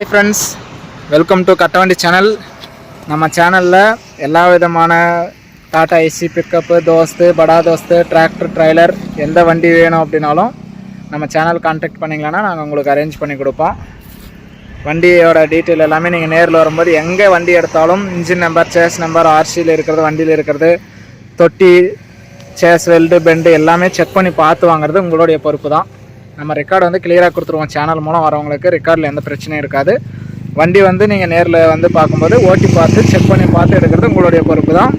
Hi friends welcome to Kattavandi channel நம்ம சேனலில் எல்லா விதமான டாடா ஏசி பிக்கப்பு தோஸ்து படா தோஸ்து டிராக்டர் ட்ரைலர் எந்த வண்டி வேணும் அப்படின்னாலும் நம்ம சேனல் கான்டாக்ட் பண்ணிங்களன்னா நாங்கள் உங்களுக்கு அரேஞ்ச் பண்ணி கொடுப்போம். வண்டியோட டீட்டெயில் எல்லாமே நீங்கள் நேரில் வரும்போது எங்கே வண்டி எடுத்தாலும் இன்ஜின் நம்பர் சேஸ் நம்பர் ஆர்சியில் இருக்கிறது வண்டியில் இருக்கிறது தொட்டி சேஸ் வெல்டு பெண்டு எல்லாமே செக் பண்ணி பார்த்து வாங்குறது உங்களுடைய பொறுப்பு தான். நம்ம ரெக்கார்டு வந்து கிளியராக கொடுத்துருவோம். சேனல் மூலம் வரவங்களுக்கு ரெக்கார்டில் எந்த பிரச்சனையும் இருக்காது. வண்டி வந்து நீங்கள் நேரில் வந்து பார்க்கும்போது ஓட்டி பார்த்து செக் பண்ணி பார்த்து எடுக்கிறது உங்களுடைய பொறுப்பு தான்.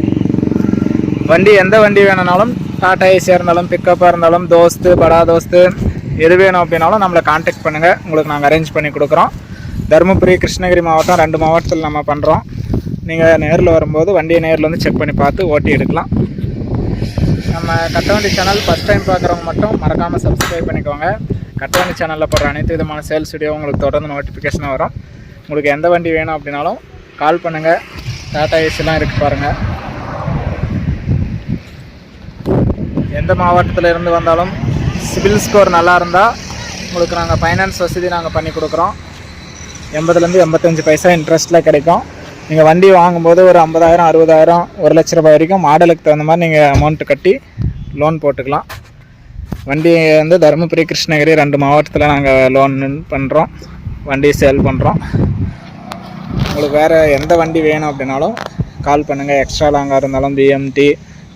வண்டி எந்த வண்டி வேணுனாலும் டாடா ஏசியாக இருந்தாலும் பிக்கப்பாக இருந்தாலும் தோஸ்து படா தோஸ்து எது வேணும் அப்படின்னாலும் நம்மளை காண்டாக்ட் பண்ணுங்கள் உங்களுக்கு நாங்கள் அரேஞ்ச் பண்ணி கொடுக்குறோம். தருமபுரி கிருஷ்ணகிரி மாவட்டம் ரெண்டு மாவட்டத்தில் நம்ம பண்ணுறோம் நீங்கள் நேரில் வரும்போது வண்டியை நேரில் வந்து செக் பண்ணி பார்த்து ஓட்டி எடுக்கலாம். நம்ம கட்டவண்டி சேனல் ஃபஸ்ட் டைம் பார்க்குறவங்க மட்டும் மறக்காமல் சப்ஸ்கிரைப் பண்ணிக்கோங்க. கட்டவண்டி சேனலில் போடுற அனைத்து விதமான சேல்ஸ் வீடியோ உங்களுக்கு தொடர்ந்து நோட்டிஃபிகேஷன் வரும். உங்களுக்கு எந்த வண்டி வேணும் அப்படின்னாலும் கால் பண்ணுங்கள் டாட்டா ஏசிலாம் இருக்குது பாருங்கள் எந்த மாவட்டத்தில் இருந்து வந்தாலும் சிபில் ஸ்கோர் நல்லா இருந்தால் உங்களுக்கு நாங்கள் ஃபைனான்ஸ் வசதி நாங்கள் பண்ணி கொடுக்குறோம். எண்பதுலேருந்து எண்பத்தஞ்சு பைசா இன்ட்ரெஸ்ட்டில் கிடைக்கும். நீங்கள் வண்டி வாங்கும்போது ஒரு ஐம்பதாயிரம் அறுபதாயிரம் ஒரு லட்ச ரூபாய் வரைக்கும் மாடலுக்கு தகுந்த மாதிரி நீங்கள் அமௌண்ட்டு கட்டி லோன் போட்டுக்கலாம். வண்டி வந்து தருமபுரி கிருஷ்ணகிரி ரெண்டு மாவட்டத்தில் நாங்கள் லோன் பண்ணுறோம் வண்டி சேல் பண்ணுறோம் உங்களுக்கு வேறு எந்த வண்டி வேணும் அப்படின்னாலும் கால் பண்ணுங்கள் எக்ஸ்ட்ரா லாங்காக இருந்தாலும் பிஎம்டி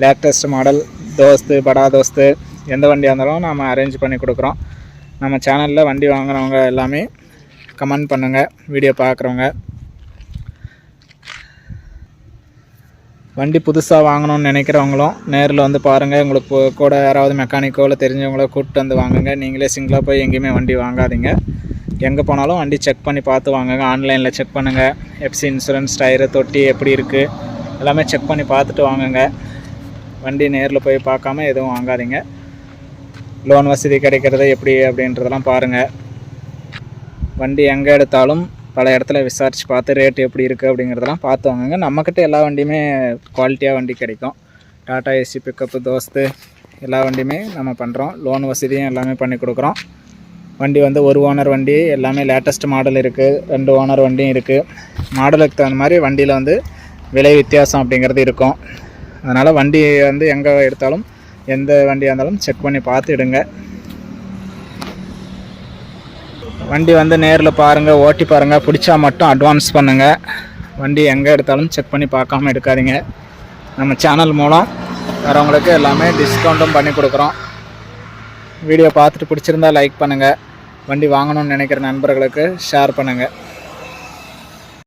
லேட்டஸ்ட் மாடல் தோஸ்து படா தோஸ்து எந்த வண்டியாக இருந்தாலும் நம்ம அரேஞ்ச் பண்ணி கொடுக்குறோம். நம்ம சேனலில் வண்டி வாங்குறவங்க எல்லாமே கமெண்ட் பண்ணுங்கள் வீடியோ பார்க்குறவங்க வண்டி புதுசாக வாங்கணும்னு நினைக்கிறவங்களும் நேரில் வந்து பாருங்கள் உங்களுக்கு கூட யாராவது மெக்கானிக்கோ இல்லை தெரிஞ்சவங்களோ கூப்பிட்டு வந்து வாங்குங்க. நீங்களே சிங்கிளாக போய் எங்கேயுமே வண்டி வாங்காதீங்க. எங்கே போனாலும் வண்டி செக் பண்ணி பார்த்து வாங்குங்க. ஆன்லைனில் செக் பண்ணுங்கள் எஃப்சி இன்சூரன்ஸ் டயரு தொட்டி எப்படி இருக்குது எல்லாமே செக் பண்ணி பார்த்துட்டு வாங்குங்க. வண்டி நேரில் போய் பார்க்காம எதுவும் வாங்காதீங்க. லோன் வசதி கிடைக்கிறது எப்படி அப்படின்றதெல்லாம் பாருங்கள் வண்டி எங்கே எடுத்தாலும் பல இடத்துல விசாரித்து பார்த்து ரேட் எப்படி இருக்குது அப்படிங்கிறதெல்லாம் பார்த்து வாங்குங்க. நம்மக்கிட்ட எல்லா வண்டியுமே குவாலிட்டியாக வண்டி கிடைக்கும். டாடா ஏசி பிக்கப்பு தோஸ்து எல்லா வண்டியுமே நம்ம பண்ணுறோம் லோன் வசதியும் எல்லாமே பண்ணி கொடுக்குறோம். வண்டி வந்து ஒரு ஓனர் வண்டி எல்லாமே லேட்டஸ்ட் மாடல் இருக்குது ரெண்டு ஓனர் வண்டியும் இருக்குது மாடலுக்கு தகுந்த மாதிரி வண்டியில் வந்து விலை வித்தியாசம் அப்படிங்கிறது இருக்கும். அதனால் வண்டி வந்து எங்கே எடுத்தாலும் எந்த வண்டியாக இருந்தாலும் செக் பண்ணி பார்த்து எடுங்க. வண்டி வந்து நேரில் பாருங்கள் ஓட்டி பாருங்கள் பிடிச்சா மட்டும் அட்வான்ஸ் பண்ணுங்கள் வண்டி எங்கே எடுத்தாலும் செக் பண்ணி பார்க்காம எடுக்காதீங்க. நம்ம சேனல் மூலம் வரவங்களுக்கு எல்லாமே டிஸ்கவுண்ட்டும் பண்ணி கொடுக்குறோம். வீடியோ பார்த்துட்டு பிடிச்சிருந்தா லைக் பண்ணுங்கள் வண்டி வாங்கணும்னு நினைக்கிற நண்பர்களுக்கு ஷேர் பண்ணுங்கள்